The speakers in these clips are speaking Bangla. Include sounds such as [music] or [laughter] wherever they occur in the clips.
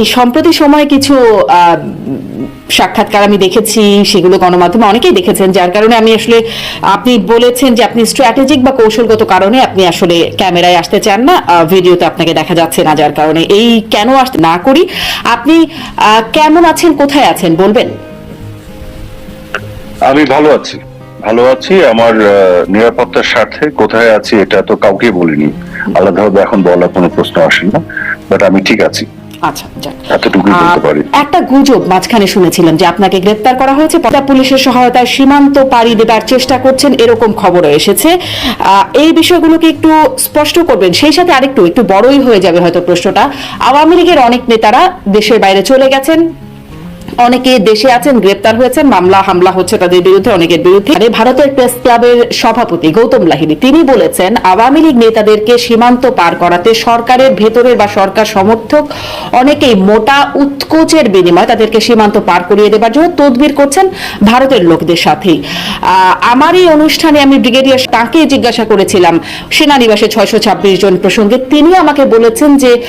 এই সম্প্রতি সময়ে কিছু সাক্ষাৎকার আমি দেখেছি সেগুলো গণমাধ্যমে অনেকেই দেখেছেন যার কারণে আমি আসলে আপনি বলেছেন যে আপনি স্ট্র্যাটেজিক বা কৌশলগত কারণে আপনি আসলে ক্যামেরায় আসতে চান না ভিডিওতে আপনাকে দেখা যাচ্ছে না যার কারণে। এই কেন আসতে না করি আপনি কেমন আছেন কোথায় আছেন বলবেন? আমি ভালো আছি ভালো আছি আমার নিরাপত্তার স্বার্থে কোথায় আছি এটা তো কাউকে বলিনি। আলাদাভাবে এখন বলার কোনো প্রশ্ন আসে না বাট আমি ঠিক আছি। আচ্ছা যাক। একটা গুজব মাঝখানে শুনেছিলাম যে আপনাকে গ্রেপ্তার করা হয়েছে। পুলিশের সহায়তায় সীমান্ত পাড়ি দেবার চেষ্টা করছেন এরকম খবরও এসেছে। আহ, এই বিষয়গুলোকে একটু স্পষ্ট করবেন। সেই সাথে আরেকটু একটু বড়ই হয়ে যাবে হয়তো প্রশ্নটা। আওয়ামী লীগের অনেক নেতারা দেশের বাইরে চলে গেছেন। অনেকে দেশে আছেন গ্রেপ্তার হয়েছেন মামলা হামলা হচ্ছে তাদের বিরুদ্ধে অনেকের বিরুদ্ধে। ভারতের প্রেস ক্লাবের সভাপতি গৌতম লাহিড়ী তিনি বলেছেন আওয়ামী লীগ নেতাদেরকে সীমান্ত পার করাতে সরকারের ভেতরের বা সরকার সমর্থক অনেকেই মোটা উৎকোচের বিনিময়ে তাদেরকে সীমান্ত পার করিয়ে দেবার জন্য তদবির করছেন ভারতের লোকদের আহ, আমার এই অনুষ্ঠানে আমি ব্রিগেডিয়ার তাকে জিজ্ঞাসা করেছিলাম সেনানিবাসে ছয়শো ছাব্বিশ জন প্রসঙ্গে তিনি আমাকে বলেছেন যে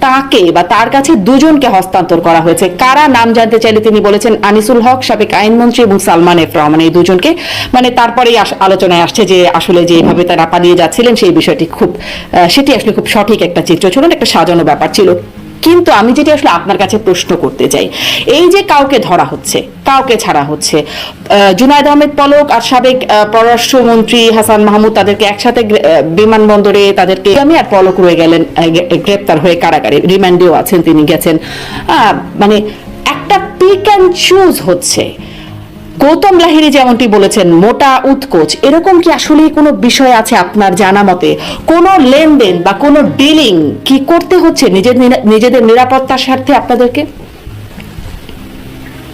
তাকে বা তার কাছে দুজনকে হস্তান্তর করা হয়েছে। কারা নাম জানতে চাইলে তিনি বলেছেন, আনিসুল হক, সাবেক আইনমন্ত্রী এবং সালমান এফ রহমান এই দুজনকে। মানে তারপরেই আলোচনায় আসছে যে আসলে যেভাবে তারা পালিয়ে যাচ্ছিলেন, সেই বিষয়টি খুব সেটি আসলে খুব সঠিক একটা চিত্র। ছিল একটা সাজানো ব্যাপার ছিল। কিন্তু আমি যেটি আসলে আপনার কাছে প্রশ্ন করতে চাই, এই যে কাউকে ধরা হচ্ছে, কাউকে ছাড়া হচ্ছে জুনায়দ আহমেদ পলক আর সাবেক পররাষ্ট্রমন্ত্রী হাসান মাহমুদ তাদেরকে একসাথে বিমানবন্দরে তাদেরকে আমি আর পলক রয়ে গেলেন গ্রেপ্তার হয়ে কারাগারে। রিমান্ডেও আছেন, তিনি গেছেন। মানে একটা পিক অ্যান্ড চুজ হচ্ছে। গৌতম লাহিড়ী যেমনটি বলেছেন মোটা উৎকোচ। এরকম কি আসলে কোনো বিষয় আছে আপনার জানা মতে? কোনো লেনদেন বা কোনো ডিলিং কি করতে হচ্ছে নিজের নিজেদের নিরাপত্তার স্বার্থে আপনাদেরকে?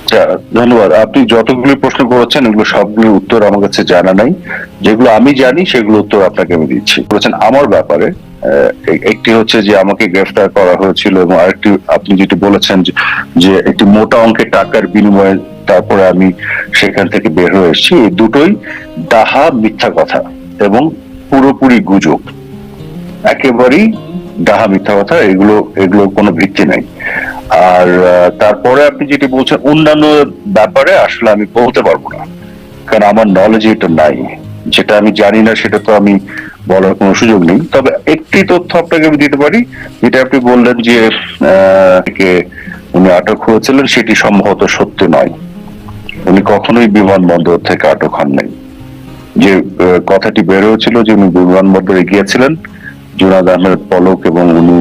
আচ্ছা, ধন্যবাদ। আপনি যতগুলি প্রশ্ন করেছেন এগুলো সবগুলোর উত্তর আমার কাছে জানা নাই। যেগুলো আমি জানি সেগুলো উত্তর আপনাকে আমি দিচ্ছি। বলেছেন আমার ব্যাপারে একটি হচ্ছে যে আমাকে গ্রেফতার করা হয়েছিল এবং আরেকটি আপনি যেটি বলেছেন যে- একটি মোটা অঙ্কের টাকার বিনিময়ে তারপরে আমি সেখান থেকে বের হয়ে এসেছি। এই দুটোই ডাহা মিথ্যা কথা এবং পুরোপুরি গুজব। একেবারেই ডাহা মিথ্যা কথা, এগুলো এগুলো কোনো ভিত্তি নাই। আর তারপরে আপনি যেটি বলছেন, অন্যান্য ব্যাপারে আসলে আমি বলতে পারব না। কারণ আমার নলেজ এটা নাই। যেটা আমি জানি না, সেটা তো আমি বলার কোনো সুযোগ নেই। তবে একটি তথ্য আপনাকে আমি দিতে পারি, যেটা আপনি বললেন যে উনি আটক হয়েছিলেন সেটি সম্ভবত সত্য নয়। উনি কখনোই বিমানবন্দর থেকে আটক হন নাই। যে কথাটি বের হয়েছিল যে উনি বিমানবন্দরে গিয়েছিলেন জুনাদ আহমেদ পলক এবং উনি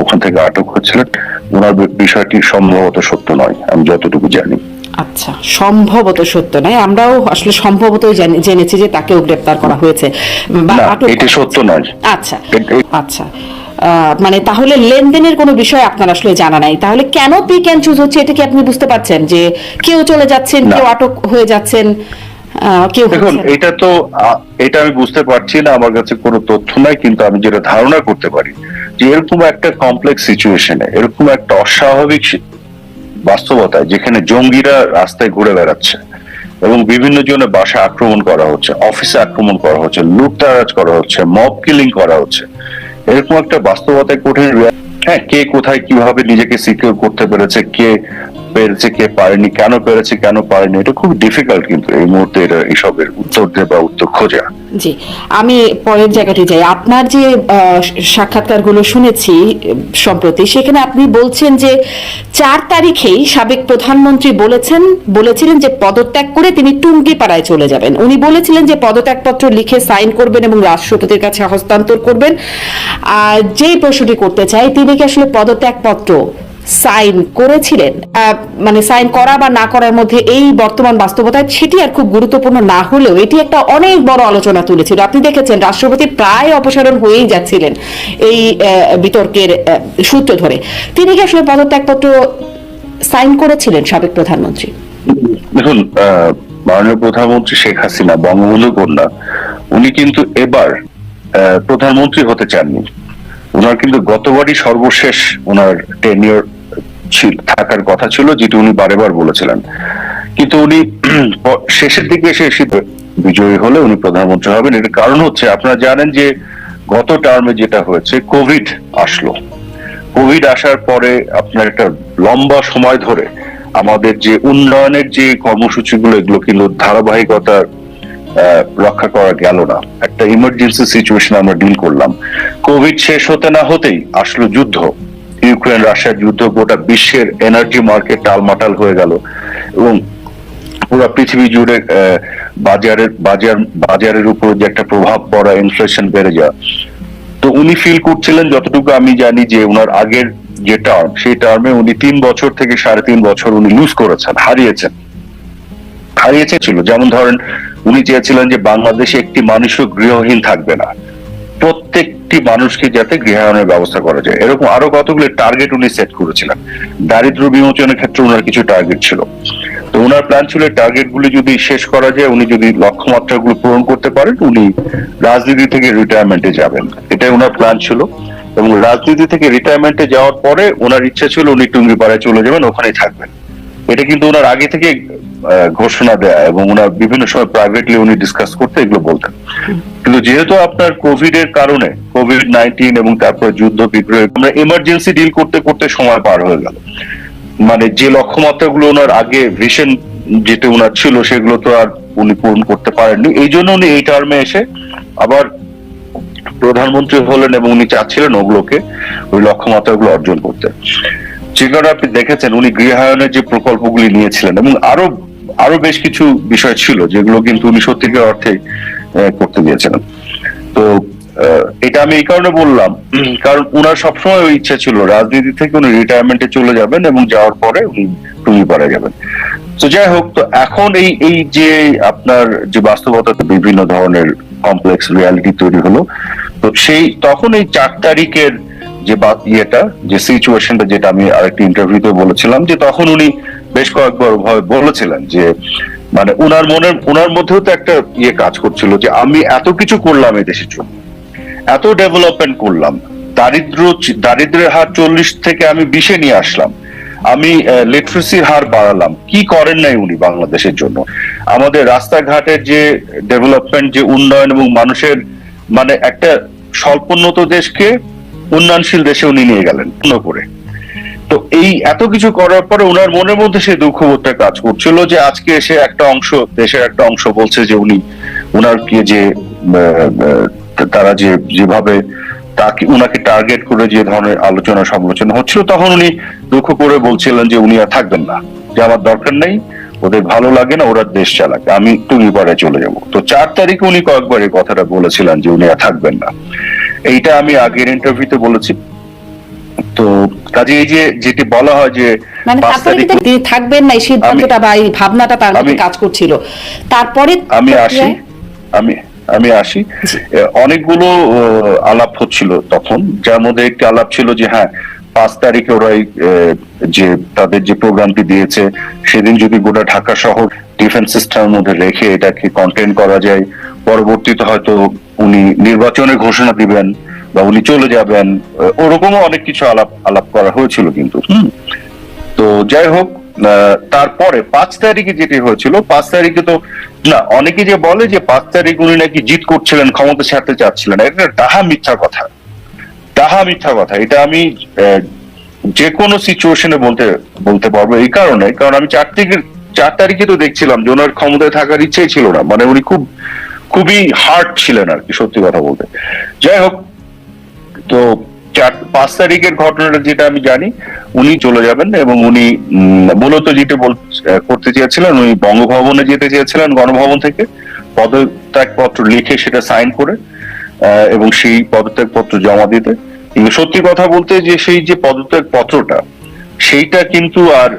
ওখান থেকে আটক হচ্ছিলেন ওনার বিষয়টি সম্ভবত সত্য নয়, আমি যতটুকু জানি। আচ্ছা। সম্ভবত সত্য নয় আমরাও আসলে সম্ভবতই জানি- জেনেছি যে তাকেও গ্রেপ্তার করা হয়েছে। বা আটক এটি সত্য নয়। আচ্ছা। আচ্ছা। মানে তাহলে লেনদেনের কোনো বিষয় আপনার আসলে জানা নাই। তাহলে কেন পিক অ্যান্ড চুজ হচ্ছে এটা কি আপনি বুঝতে পারছেন যে কেউ চলে যাচ্ছেন। কেউ আটক হয়ে যাচ্ছেন দেখুন এটা তো এটা আমি বুঝতে পারছি না আমার কাছে কোনো তথ্য নাই কিন্তু আমি যেটা ধারণা করতে পারি যে এরকম একটা কমপ্লেক্স সিচুয়েশনে এরকম একটা অস্বাভাবিক বাস্তবতায়, যেখানে জঙ্গিরা রাস্তায় ঘুরে বেড়াচ্ছে এবং বিভিন্ন জনের বাসা আক্রমণ করা হচ্ছে, অফিসে আক্রমণ করা হচ্ছে, লুটতারাজ করা হচ্ছে মব কিলিং করা হচ্ছে। এরকম একটা বাস্তবতায় কঠিন হ্যাঁ কে কোথায় কীভাবে নিজেকে সিকিউর করতে পেরেছে, কে পেরেছে, কে পারেনি, কেন পেরেছে, কেন পারেনি, এটা খুব ডিফিকাল্ট কিন্তু এই মুহূর্তে এটা এসবের উত্তর দেওয়া বা উত্তর খোঁজা। জি, আমি পরের জায়গাটি যাই। আপনার যে সাক্ষাৎকারগুলো শুনেছি, সম্প্রতি, সেখানে আপনি বলছেন যে, চার তারিখেই সাবেক প্রধানমন্ত্রী বলেছেন, বলেছিলেন যে পদত্যাগ করে তিনি টুঙ্গিপাড়ায় চলে যাবেন। উনি বলেছিলেন যে পদত্যাগপত্র লিখে সাইন করবেন এবং রাষ্ট্রপতির কাছে হস্তান্তর করবেন। আর যেই প্রশ্নটি করতে চাই, তিনি কি আসলে পদত্যাগপত্র সাইন করেছিলেন মানে সাইন করা বা না করার মধ্যে এই বর্তমান বাস্তবতায় সেটি আর খুব গুরুত্বপূর্ণ না হলেও এটি একটা অনেক বড় আলোচনা তুলেছিল। আপনি দেখেছেন রাষ্ট্রপতি প্রায় অপসারণ হয়েই যাচ্ছিলেন এই বিতর্কের সূত্র ধরে। তিনি কি আসলে পদত্যাগপত্র সাইন করেছিলেন সাবেক প্রধানমন্ত্রী? দেখুন মাননীয় প্রধানমন্ত্রী শেখ হাসিনা, বঙ্গবন্ধু কন্যা, উনি কিন্তু এবার প্রধানমন্ত্রী হতে চাননি। ওনার কিন্তু গতবারই সর্বশেষ ওনার টেনিয়র ছিল, থাকার কথা ছিল যেটি উনি বারেবার বলেছিলেন। কিন্তু উনি [clears throat] শেষের দিকে এসে বিজয়ী হলে উনি প্রধানমন্ত্রী হবেন। এর কারণ হচ্ছে, আপনারা জানেন যে গত টার্মে যেটা হয়েছে কোভিড আসলো। কোভিড আসার পরে আপনার একটা লম্বা সময় ধরে আমাদের যে উন্নয়নের যে কর্মসূচিগুলো, এগুলো কিন্তু ধারাবাহিকতার রক্ষা করা গেল না। একটা ইমার্জেন্সি সিচুয়েশন আমরা ডিল করলাম। কোভিড শেষ হতে না হতেই আসলো যুদ্ধ। ইউক্রেন, রাশিয়ার যুদ্ধ, গোটা বিশ্বের এনার্জি মার্কেট টালমাটাল হয়ে গেল। এবং পুরো পৃথিবী জুড়ে বাজারের, বাজার, বাজারের উপর যে একটা প্রভাব পড়া ইনফ্লেশন বেড়ে যাওয়া। তো উনি ফিল করছিলেন, যতটুকু আমি জানি যে ওনার আগের যে টার্ম সেই টার্মে উনি তিন বছর থেকে সাড়ে তিন বছর উনি লুজ করেছেন, হারিয়েছেন। হারিয়েছে ছিল। যেমন ধরেন, উনি চেয়েছিলেন যে বাংলাদেশে একটি মানুষও গৃহহীন থাকবে না। প্রত্যেকটি মানুষকে যাতে গৃহায়নের ব্যবস্থা করা যায়। এরকম আরও কতগুলো টার্গেট উনি সেট করেছিলেন। দারিদ্র বিমোচনের ক্ষেত্রে ওনার কিছু টার্গেট ছিল। তো ওনার প্ল্যান ছিল টার্গেট গুলি যদি শেষ করা যায়, উনি যদি লক্ষ্যমাত্রা গুলো পূরণ করতে পারেন, উনি রাজনীতি থেকে রিটায়ারমেন্টে যাবেন। এটাই ওনার প্ল্যান ছিল। এবং রাজনীতি থেকে রিটায়ারমেন্টে যাওয়ার পরে ওনার ইচ্ছা ছিল উনি টুঙ্গিপাড়ায় চলে যাবেন, ওখানেই থাকবেন। এটা কিন্তু ওনার আগে থেকে ঘোষণা দেয়া এবং ওনার বিভিন্ন সময় প্রাইভেটলি উনি ডিসকাস করতে এগুলো বলতেন। কিন্তু যেহেতু আপনার কোভিড এর কারণে কোভিড নাইন্টিন এবং তারপর যুদ্ধ বিগ্রহ, আমরা এমার্জেন্সি ডিল করতে করতে সময় পার হয়ে গেল। মানে যে লক্ষ্যমাত্রা গুলো ওনার আগে ভিশন যেটা ওনার ছিল, সেগুলো তো আর উনি পূরণ করতে পারেননি। এই জন্য উনি এই টার্মে এসে আবার প্রধানমন্ত্রী হলেন এবং উনি চাচ্ছিলেন ওগুলোকে, ওই লক্ষ্যমাত্রাগুলো অর্জন করতে। যে কারণে আপনি দেখেছেন উনি গৃহায়নের যে প্রকল্পগুলি নিয়েছিলেন এবং আরও আরও বেশ কিছু বিষয় ছিল, যেগুলো কিন্তু উনি সত্যিকার অর্থে করতে দিয়েছিলেন তো এটা আমি এই কারণে বললাম কারণ উনার সবসময় ওই ইচ্ছা ছিল, রাজনীতি থেকে উনি রিটায়ারমেন্টে চলে যাবেন এবং যাওয়ার পরে উনি টুঙ্গি পাড়া যাবেন। তো যাই হোক, তো এখন এই এই যে আপনার যে বাস্তবতা, বিভিন্ন ধরনের কমপ্লেক্স রিয়ালিটি তৈরি হলো, তো সেই, তখন এই চার তারিখের যে ইয়েটা, যে সিচুয়েশনটা যেটা আমি আরেকটি ইন্টারভিউতে বলেছিলাম, যে তখন উনি বেশ কয়েকবার বলেছিলেন যে মানে উনার মনের, উনার মধ্যেও তো একটা ইয়ে কাজ করছিল যে, আমি এত কিছু করলাম এই দেশের জন্য, এত ডেভেলপমেন্ট করলাম, দারিদ্র, দারিদ্রের হার চল্লিশ থেকে আমি বিশে নিয়ে আসলাম, আমি লিটারেসির হার বাড়ালাম, কি করেন নাই উনি বাংলাদেশের জন্য? আমাদের রাস্তাঘাটের যে ডেভেলপমেন্ট যে উন্নয়ন এবং মানুষের মানে একটা স্বল্পোন্নত দেশকে উন্নয়নশীল দেশে উনি নিয়ে গেলেন, পূর্ণ করে। তো এই এত কিছু করার পরে ওনার মনের মধ্যে সেই দুঃখবোধটা কাজ করছিল যে আজকে এসে একটা অংশ, দেশের একটা অংশ বলছে যে উনি, উনার কি যে তারা যে, যেভাবে তাকে, উনাকে টার্গেট করে যে ধরনের আলোচনা সমালোচনা হচ্ছিল, তখন উনি দুঃখ করে বলছিলেন যে উনি আর থাকবেন না। যে আমার দরকার নেই, ওদের ভালো লাগে না, ওরা দেশ চালাকে, আমি টুঙ্গিপাড়ায় চলে যাব। তো চার তারিখে উনি কয়েকবার এই কথাটা বলেছিলেন যে উনি আর থাকবেন না। এইটা আমি আগের ইন্টারভিউতে বলেছি। তো কাজে এই যে যেটি বলা হয় যে মানে তারপরে তিনি থাকবেন না এই সিদ্ধান্তটা বা এই ভাবনাটা তার মধ্যে কাজ করছিল। তারপরে আমি আসি আমি আমি আসি। অনেকগুলো আলাপ হচ্ছিল তখন যার মধ্যে একটি আলাপ ছিল যে হ্যাঁ পাঁচ তারিখে ওরা যে তাদের যে প্রোগ্রামটি দিয়েছে সেদিন যদি গোটা ঢাকা শহর ডিফেন্স সিস্টেমের মধ্যে রেখে এটাকে কন্টেন্ট করা যায় পরবর্তীতে হয়তো উনি নির্বাচনের ঘোষণা দিবেন। বা উনি চলে যাবেন ওরকমও অনেক কিছু আলাপ আলাপ করা হয়েছিল কিন্তু। হুম। তো যাই হোক তারপরে পাঁচ তারিখে যেটি হয়েছিল পাঁচ তারিখে তো না অনেকে যে বলে যে পাঁচ তারিখ উনি নাকি জিত করছিলেন ক্ষমতা ছাড়তে চাচ্ছিলেন এটা ডাহা মিথ্যা কথা। ডাহা মিথ্যা কথা। এটা আমি আহ, যে কোনো সিচুয়েশনে বলতে বলতে পারব এই কারণে কারণ আমি চার তারিখে চার তারিখে তো দেখছিলাম যে ওনার ক্ষমতায় থাকার ইচ্ছেই ছিল না। মানে উনি খুব খুবই হার্ড ছিলেন আর কি সত্যি কথা বলতে। যাই হোক তো চার পাঁচ তারিখের ঘটনাটা যেটা আমি জানি উনি চলে যাবেন এবং উনি মূলত যেটা করতে চেয়েছিলেন উনি বঙ্গভবনে যেতে চেয়েছিলেন গণভবন থেকে। পদত্যাগপত্র লিখে সেটা সাইন করে এবং সেই পদত্যাগপত্র জমা দিতে। কিন্তু সত্যি কথা বলতে যে সেই যে পদত্যাগ পত্রটা সেইটা কিন্তু আর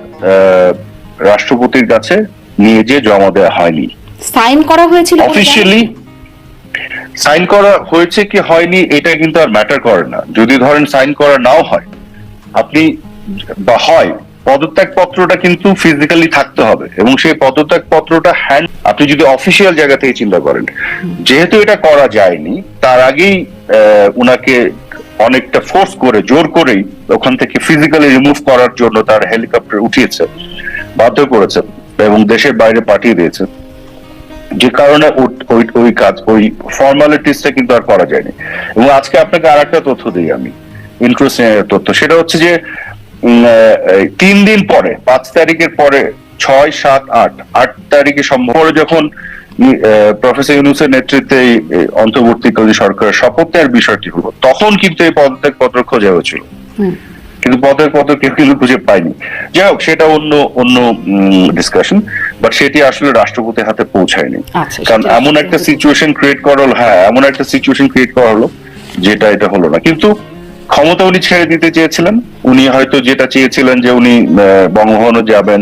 রাষ্ট্রপতির কাছে নিয়ে যে জমা দেওয়া হয়নি। সাইন করা হয়েছিল অফিসিয়ালি সাইন করা হয়েছে কি হয়নি, এটা কিন্তু আর ম্যাটার করে না। যদি ধরেন সাইন করা নাও হয়, আপনি বা হয় পদত্যাগ পত্রটা কিন্তু ফিজিক্যালি থাকতে হবে এবং সেই পদত্যাগ পত্রটা হ্যান্ড আপনি যদি অফিসিয়াল জায়গা থেকে চিন্তা করেন, যেহেতু এটা করা যায়নি, তার আগেই উনাকে অনেকটা ফোর্স করে, জোর করেই ওখান থেকে ফিজিক্যালি রিমুভ করার জন্য তার হেলিকপ্টার উঠিয়েছে, বাধ্য করেছে এবং দেশের বাইরে পাঠিয়ে দিয়েছে। যে কারণে ওই ওই কাজ ওই ফর্মালিটিসটা কিন্তু আর করা যায়নি। এবং আজকে আপনাকে আর একটা তথ্য দিই আমি ইন্টারেস্টিং তথ্য। সেটা হচ্ছে যে তিন দিন পরে পাঁচ তারিখের পরে ছয় সাত আট আট তারিখে সম্ভব যখন প্রফেসর ইউনুসের নেতৃত্বে অন্তর্বর্তীকালীন সরকারের শপথ নেওয়ার বিষয়টি হলো তখন কিন্তু এই পদত্যাগ পত্র খোঁজা হয়েছিল। কিন্তু পদের পত্র কেউ কিন্তু খুঁজে পায়নি। যাই হোক সেটা অন্য অন্য ডিসকাশন বাট সেটি আসলে রাষ্ট্রপতির হাতে পৌঁছায়নি। আচ্ছা, কারণ এমন একটা সিচুয়েশন ক্রিয়েট করা হলো হ্যাঁ এমন একটা সিচুয়েশন ক্রিয়েট করা হলো যেটা এটা হলো না। কিন্তু ক্ষমতা উনি ছেড়ে দিতে চেয়েছিলেন। উনি হয়তো যেটা চেয়েছিলেন যে উনি বঙ্গভবনে যাবেন